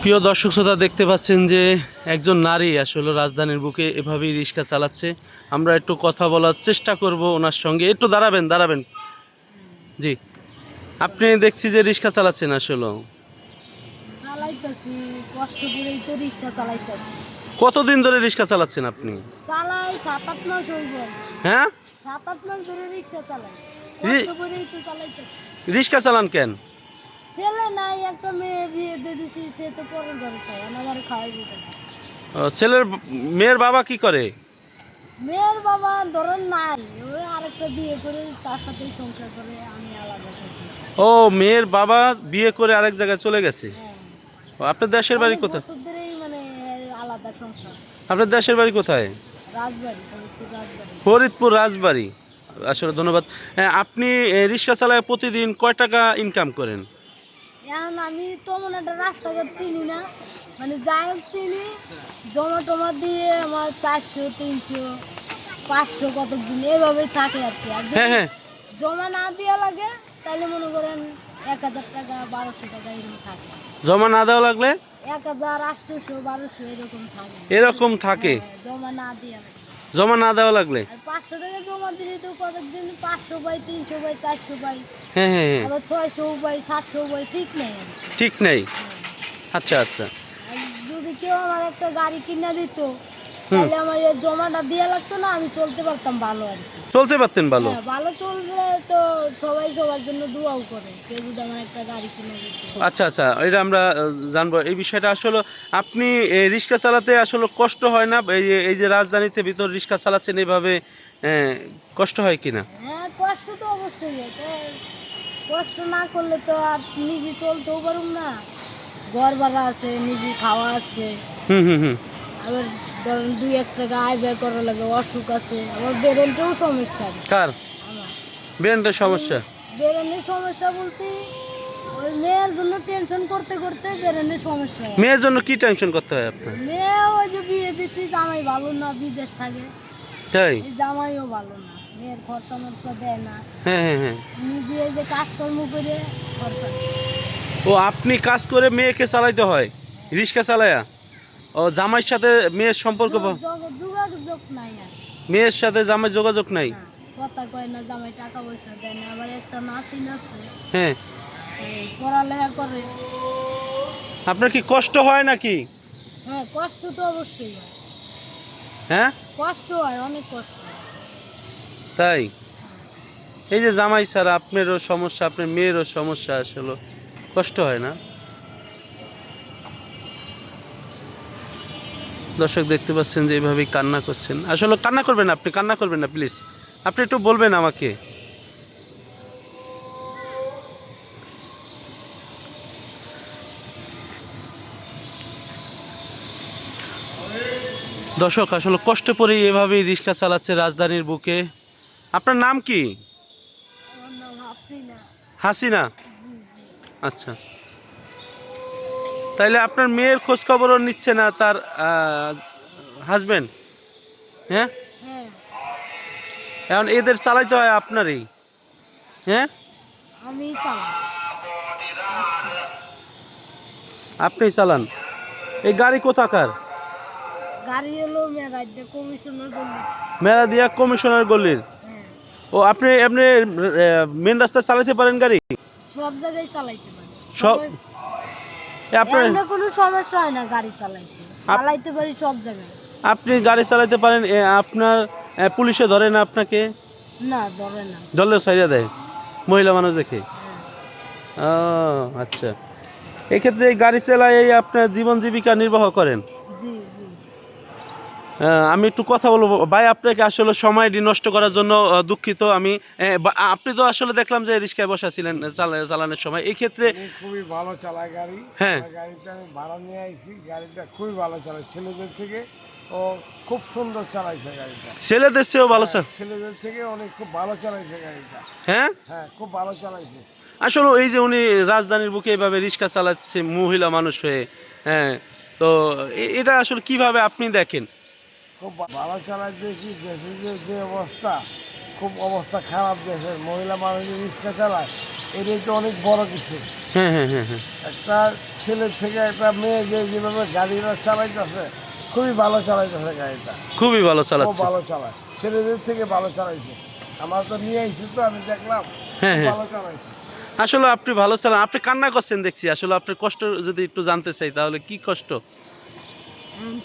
প্রিয় দর্শক শ্রোতা দেখতে পাচ্ছেন যে একজন নারী আসলে রাজধানীর বুকে এভাবেই রিক্সা চালাচ্ছে। আমরা একটু কথা বলার চেষ্টা করব ওনার সঙ্গে। একটু দাঁড়াবেন দাঁড়াবেন। জি। আপনি দেখছি যে রিক্সা চালাচ্ছেন আসলে। কতদিন ধরে রিক্সা চালাচ্ছেন আপনি? হ্যাঁ? রিক্সা চালান কেন? ছেলে নাই একটা মেয়ে বিয়ে দিয়ে দিছি সে তো পরের ঘরে খায় আমার খাওয়াই দিতে না। ও, ছেলের মেয়ের বাবা কি করে? মেয়ের বাবা ধরেন নাই ওই আরেকটা বিয়ে করে তার সাথেই সংসার করে আমি আলাদা থাকি। ও মেয়ের বাবা বিয়ে করে আরেক জায়গায় চলে গেছে? হ্যাঁ। ও, আপনার দেশের বাড়ি অনেক কোথায়? বছর ধরেই মানে আলাদা সংসার। আপনার দেশের বাড়ি কোথায়? রাজবাড়ি ফরিদপুর রাজবাড়ি। ফরিদপুর রাজবাড়ি। আসলে ধন্যবাদ। হ্যাঁ, আপনি রিক্সা চালায় প্রতিদিন কয় টাকা ইনকাম করেন? এখন আমি তেমন একটা রাস্তাঘাট চিনি না। মানে যাই চিনি জমা টমা দিয়ে আমার চারশো তিনশো পাঁচশো কত দিন এভাবেই থাকে আর কি। আর যদি হ্যাঁ হ্যাঁ। জমা না দেওয়া লাগে তাহলে মনে করেন এক হাজার টাকা বারোশো টাকা এরকম থাকে। জমা না দেওয়া লাগলে? এক হাজার আটশোশো বারোশো এরকম থাকে। এরকম থাকে। হ্যাঁ, জমা না দেওয়া। জমা না দেওয়া লাগলে? পাঁচশো টাকা জমা দিলে তো কতদিন? পাঁচশো বাই তিনশো বাই চারশো বাই। হ্যাঁ হ্যাঁ হ্যাঁ। আবার ছয়শো বাই সাতশো বাই ঠিক নেই। ঠিক নেই। আচ্ছা আচ্ছা। যদি কেউ আমার একটা গাড়ি কিনে দিত তাহলে আমার এই জমাটা দেওয়া লাগতো না আমি চলতে পারতাম ভালো আর কি। চলতে পারতেন ভালো? হ্যাঁ, ভালো চললে তো সবাই সবার জন্য দোয়াও করে কেউ যদি আমার একটা গাড়ি কিনে দিত। আচ্ছা আচ্ছা এটা আমরা জানব। এই বিষয়টা আসলে আপনি রিক্সা চালাতে আসলে কষ্ট হয় না? এই যে- এই যে রাজধানীতে ভিতর রিক্সা চালাচ্ছেন এইভাবে কষ্ট হয় কিনা? হ্যাঁ কষ্ট তো অবশ্যই হয় কষ্ট না করলে তো আর নিজে চলতেও পারুম না। ঘর ভাড়া আছে নিজে খাওয়া আছে। হুম হুম হুম। আবার ধরেন দুই এক টাকা আয় ব্যয় করা লাগে অসুখ আছে আমার বেরেনটাও সমস্যা। কার? ব্রেনটার সমস্যা? বেরেনের সমস্যা বলতে ওই মেয়ের জন্য টেনশন করতে করতে বেরেনের সমস্যা। মেয়ের জন্য কি টেনশন করতে হয় আপনার? মেয়ে ওই যে বিয়ে দিচ্ছি জামাই ভালো না বিদেশ থাকে। তাই? জামাইও ভালো না মেয়ের খরচা মরচা দেয় না। হ্যাঁ হ্যাঁ হ্যাঁ। নিজে যে কাজকর্ম করে খরচা। ও আপনি কাজ করে মেয়েকে চালাইতে হয় রিক্সা চালায়া? ও জামাইয়ের সাথে মেয়ের সম্পর্ক যোগাযোগ নাই মেয়ের সাথে জামাই যোগাযোগ নাই? কথা কয় না জামাই টাকা পয়সা দেয় না আবার একটা নাতিন আছে। হ্যাঁ। পড়ালেখা করে। আপনার কি কষ্ট হয় নাকি? হ্যাঁ কষ্ট তো অবশ্যই হয়। হ্যাঁ? কষ্ট হয় অনেক কষ্ট তাই? এই যে জামাই স্যার আপনারও সমস্যা আপনার মেয়েরও সমস্যা আসলে কষ্ট হয় না? দর্শক দেখতে পাচ্ছেন যে এইভাবেই কান্না করছেন। আসলে কান্না করবেন না আপনি কান্না করবেন না প্লিজ আপনি একটু বলবেন আমাকে। দর্শক আসলে কষ্ট পরে এভাবেই রিক্সা চালাচ্ছে রাজধানীর বুকে। আপনার নাম কি? হাসিনা। আচ্ছা। তাইলে আপনার মেয়ের খোঁজ খবরও নিচ্ছে না তার হাজবেন্ড হ্যাঁ? হ্যাঁ। এখন এদের চালাইতে হয় আপনারই। হ্যাঁ? আমি আপনি চালান। এই গাড়ি কোথাকার? গাড়ি কমিশনার দিয়া কমিশনার গলির? হ্যাঁ। ও আপনি আপনি মেন রাস্তায় চালাতে পারেন গাড়ি? সব জায়গায় চালাইতে পারি। সব আপনার কোনো সমস্যা হয় না গাড়ি চালাইতে। চালাইতে পারি সব জায়গায়। আপনি গাড়ি চালাতে পারেন এ, আপনার এ, পুলিশে ধরে না আপনাকে? না ধরে না। ধরলে সাইরা দেয় মহিলা মানুষ দেখে? হ্যাঁ। ও আচ্ছা। এক্ষেত্রে এই গাড়ি চালায় এই আপনার জীবন জীবিকা নির্বাহ করেন। আমি একটু কথা বলব। ভাই আপনাকে আসলে সময়টি নষ্ট করার জন্য দুঃখিত। আমি আপনি তো আসলে দেখলাম যে রিক্সায় বসা ছিলেন চালা- চালানোর সময়। এই ক্ষেত্রে খুবই ভালো চালাই গাড়ি। হ্যাঁ। গাড়িটা আমি ভাড়া নিয়ে আইছি। গাড়িটা খুবই ভালো চালায়। ছেলেদের থেকে ও খুব সুন্দর চালাইছে গাড়িটা। ছেলেদের চেয়েও ভালো হ্যাঁ, ছেলেদের থেকে অনেক খুব ভালো চালাইছে গাড়িটা। হ্যাঁ? হ্যাঁ খুব ভালো চালাইছে। আসলে এই যে উনি রাজধানীর বুকে এইভাবে রিক্সা চালাচ্ছে মহিলা মানুষ হয়ে হ্যাঁ তো এটা আসলে কীভাবে আপনি দেখেন? খুব ভালো চালাইতেছি দেশের যে যে অবস্থা। খুব অবস্থা খারাপ দেশের মহিলা মানুষ রিক্সা চালায় এটাই তো অনেক বড় কিছু। হ্যাঁ হ্যাঁ হ্যাঁ একটা ছেলের থেকে একটা মেয়ে যে যেভাবে গাড়িটা চালাইতেছে খুবই ভালো চালাইতেছে গাড়িটা। খুবই ভালো খুব চালাচ্ছে। ভালো চালায়। ছেলেদের থেকে ভালো চালাইছে। আমার তো নিয়ে আইছি তো আমি দেখলাম। ভালো চালাইছে। আসলে আপনি ভালো চালান। আপনি কান্না করছেন দেখছি। আসলে আপনার কষ্ট যদি একটু জানতে চাই তাহলে কি কষ্ট?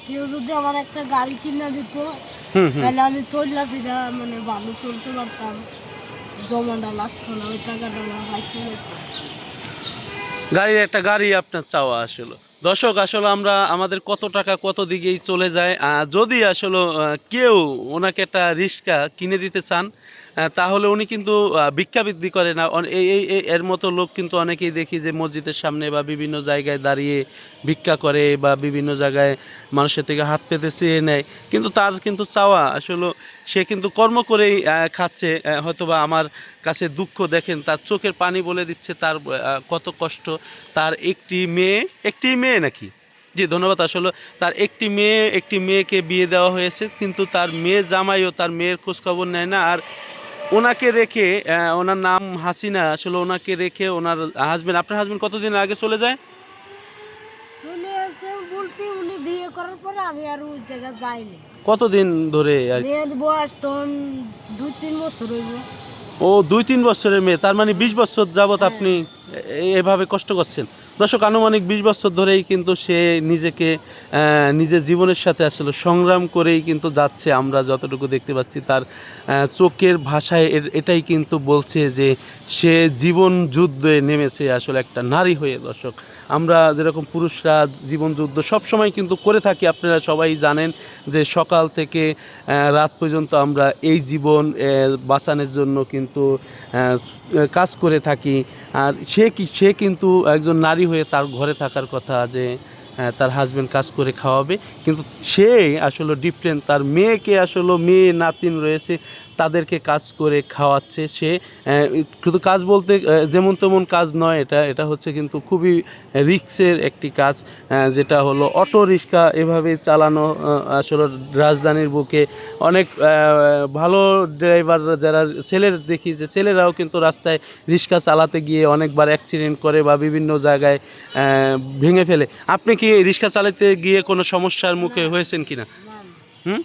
কেউ যদি আমার একটা গাড়ি কিনে দিত তাহলে আমি চললা ফিরা মানে ভালো চলতে পারতাম। জমাটা লাগতো না ওই টাকাটা আমার বাঁচে গাড়ির একটা গাড়ি আপনার চাওয়া আসলে। দর্শক আসলে আমরা আমাদের কত টাকা কত দিকেই চলে যায়। যদি আসলে কেউ ওনাকে একটা রিক্সা কিনে দিতে চান তাহলে উনি কিন্তু আহ, ভিক্ষাবৃত্তি করে না। এই- এর মতো লোক কিন্তু অনেকেই দেখি যে মসজিদের সামনে বা বিভিন্ন জায়গায় দাঁড়িয়ে ভিক্ষা করে বা বিভিন্ন জায়গায় মানুষের থেকে হাত পেতে চেয়ে নেয়। কিন্তু তার কিন্তু চাওয়া আসলে সে কিন্তু কর্ম করেই খাচ্ছে। হয়তোবা আমার কাছে দুঃখ দেখেন তার চোখের পানি বলে দিচ্ছে তার কত কষ্ট। তার একটি মেয়ে একটি মেয়ে নাকি? জি ধন্যবাদ। আসলে তার একটি মেয়ে একটি মেয়েকে বিয়ে দেওয়া হয়েছে কিন্তু তার মেয়ে জামাইও তার মেয়ের খোঁজখবর নেয় না। আর ওনাকে রেখে ওনার নাম হাসিনা আসলে ওনাকে রেখে ওনার হাজবেন্ড আপনার হাজবেন্ড কতদিন আগে চলে যায়? চলে আসে বলতে উনি বিয়ে করার পরে আমি আর ওই জায়গায় যাইনি। কতদিন ধরে আর কি? মেয়ের বয়স তখন দুই তিন বছর হইব। ও দুই তিন বছরের মেয়ে তার মানে বিশ বছর যাবত আপনি এভাবে কষ্ট করছেন। দর্শক, আনুমানিক বিশ বছর ধরেই কিন্তু সে নিজেকে নিজের জীবনের সাথে আসলে সংগ্রাম করেই কিন্তু যাচ্ছে। আমরা যতটুকু দেখতে পাচ্ছি তার চোখের ভাষায় এটাই কিন্তু বলছে যে সে জীবন যুদ্ধে নেমেছে আসলে একটা নারী হয়ে। দর্শক আমরা যেরকম পুরুষরা জীবন যুদ্ধ সবসময় কিন্তু করে থাকি, আপনারা সবাই জানেন যে সকাল থেকে রাত পর্যন্ত আমরা এই জীবন বাঁচানোর জন্য কিন্তু কাজ করে থাকি। আর সে কি, সে কিন্তু একজন নারী হয়ে তার ঘরে থাকার কথা যে তার হাজব্যান্ড কাজ করে খাওয়াবে। কিন্তু সে আসলে ডিফারেন্ট তার মেয়েকে আসলে মেয়ে নাতিন রয়েছে তাদেরকে কাজ করে খাওয়াচ্ছে সে কিন্তু কাজ বলতে যেমন তেমন কাজ নয় এটা এটা হচ্ছে কিন্তু খুবই রিক্সের একটি কাজ যেটা হলো অটো রিক্সা এভাবে চালানো আসলে রাজধানীর বুকে অনেক ভালো ড্রাইভার যারা ছেলের দেখি যে ছেলেরাও কিন্তু রাস্তায় রিক্সা চালাতে গিয়ে অনেকবার অ্যাক্সিডেন্ট করে বা বিভিন্ন জায়গায় ভেঙে ফেলে। আপনি কি রিক্সা চালাতে গিয়ে কোনো সমস্যার মুখে হয়েছেন কিনা? হুম?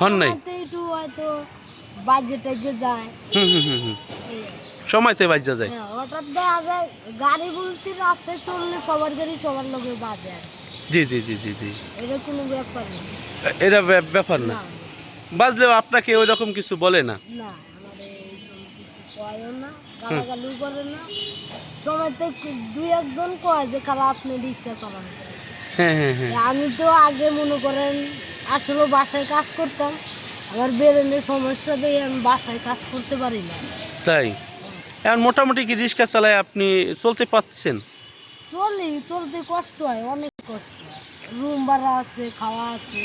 হন নাই? হয়তো একটু হয়তো বাজে টাজে যায়। হুম হুম হুম। সময়তে বাজ্যা যায়। হ্যাঁ হঠাৎ দেখা যায় গাড়ি বলতে রাস্তায় চললে সবার গাড়ি সবার লোকে বাজে জি জি জি জি জি। এটা কোনো ব্যাপার নেই এটা ব্যাপার না। না। বাজলেও আপনাকে ওই রকম কিছু বলে না। না আমাদের কিছু কয়ও না করে না। সময়তে দুই একজন কয় যে আপনি রিক্সা চালান। হ্যাঁ হ্যাঁ হ্যাঁ। আমি তো আগে মনে করেন আসলে বাসায় কাজ করতাম। আমার বেরেনের সমস্যা দিয়ে আমি বাসায় কাজ করতে পারি না। তাই? এখন মোটামুটি কি রিক্সা চালায় আপনি চলতে পারছেন? চলি চলতে কষ্ট হয় অনেক কষ্ট রুম ভাড়া আছে খাওয়া আছে।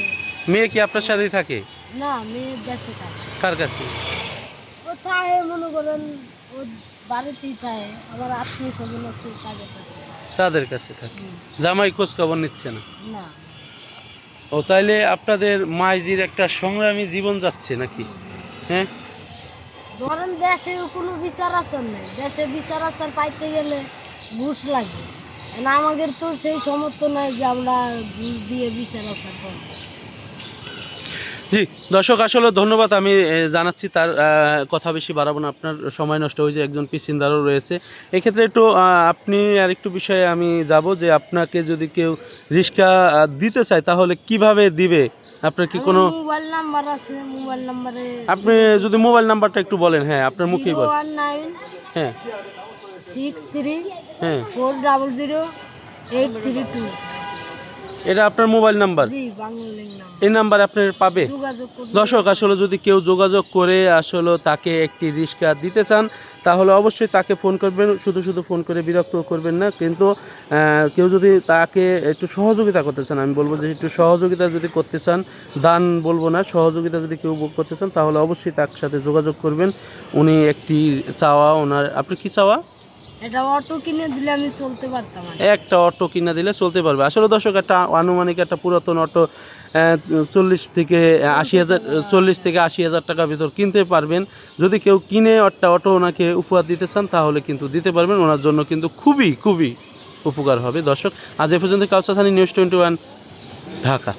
মেয়ে কি আপনার সাথেই থাকে? না মেয়ে দেশে থাকে। কার কাছে? ও থাকে মনে করেন ও বাড়িতেই থাকে আবার আত্মীয় স্বজন আছে কাজে থাকে তাদের কাছে থাকে। জামাই খোঁজ খবর নিচ্ছে না? না। ও তাইলে আপনাদের মাইজির একটা সংগ্রামী জীবন যাচ্ছে নাকি? হ্যাঁ? ধরেন দেশে কোনো বিচার আচার নেই। দেশে বিচার আচার পাইতে গেলে ঘুষ লাগে। আমাদের তো সেই সমর্থ নাই যে আমরা ঘুষ দিয়ে বিচার আচার করব জি দর্শক আসলে ধন্যবাদ। আমি জানাচ্ছি তার কথা বেশি বাড়াবো না। আপনার সময় নষ্ট হয়েছে একজন পিসিন্দারও রয়েছে। এক্ষেত্রে একটু আপনি আর একটু বিষয়ে আমি যাব যে আপনাকে যদি কেউ রিক্সা দিতে চায় তাহলে কীভাবে দিবে? আপনার কি কোনো মোবাইল নাম্বার আছে মোবাইল নাম্বারে আপনি যদি মোবাইল নাম্বারটা একটু বলেন হ্যাঁ আপনার মুখেই বলেন হ্যাঁ। সিক্স থ্রি হ্যাঁ। Four double zero eight three two. এটা আপনার মোবাইল নাম্বার? এই নাম্বার আপনার পাবে? দর্শক আসলে যদি কেউ যোগাযোগ করে আসলে তাকে একটি রিক্সা দিতে চান তাহলে অবশ্যই তাকে ফোন করবেন। শুধু শুধু ফোন করে বিরক্ত করবেন না কিন্তু কেউ যদি তাকে একটু সহযোগিতা করতে চান আমি বলব যে একটু সহযোগিতা যদি করতে চান দান বলব না সহযোগিতা যদি কেউ করতে চান তাহলে অবশ্যই তার সাথে যোগাযোগ করবেন। উনি একটি চাওয়া ওনার আপনি কি চাওয়া? একটা অটো কিনে দিলে চলতে পারবে। আসলে দর্শক, একটা আনুমানিক একটা পুরাতন অটো চল্লিশ থেকে আশি হাজার, চল্লিশ থেকে আশি হাজার টাকার ভিতর কিনতে পারবেন। যদি কেউ কিনে একটা অটো ওনাকে উপহার দিতে চান, তাহলে কিন্তু দিতে পারবেন। ওনার জন্য কিন্তু খুবই খুবই উপকার হবে। দর্শক, আজ এ পর্যন্ত কাউসাসানি নিউজ টোয়েন্টি ওয়ান ঢাকা।